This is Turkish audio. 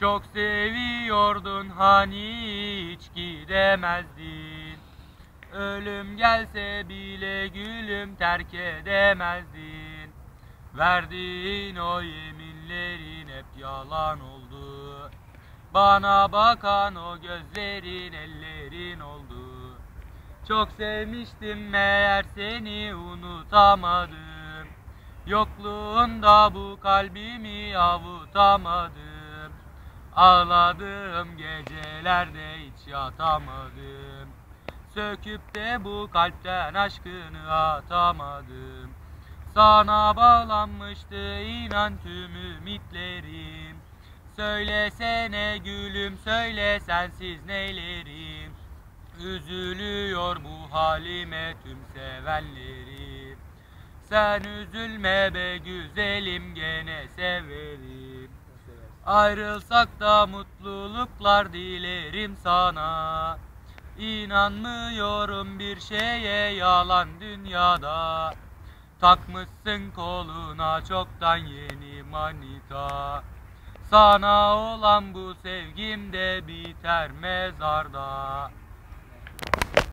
Çok seviyordun hani hiç gidemezdin. Ölüm gelse bile gülüm terk edemezdin. Verdiğin o yeminlerin hep yalan oldu. Bana bakan o gözlerin ellerin oldu. Çok sevmiştim meğer seni unutamadım. Yokluğunda bu kalbimi avutamadım Ağladım gecelerde hiç yatamadım. Söküp de bu kalpten aşkını atamadım. Sana bağlanmıştı inan tüm ümitlerim. Söylesene gülüm söyle sensiz neylerim? Üzülüyor bu halime tüm sevenlerim. Sen üzülme be güzelim gene severim Ayrılsak da mutluluklar dilerim sana. İnanmıyorum bir şeye yalan dünyada. Takmışsın koluna çoktan yeni manita. Sana olan bu sevgim de biter mezarda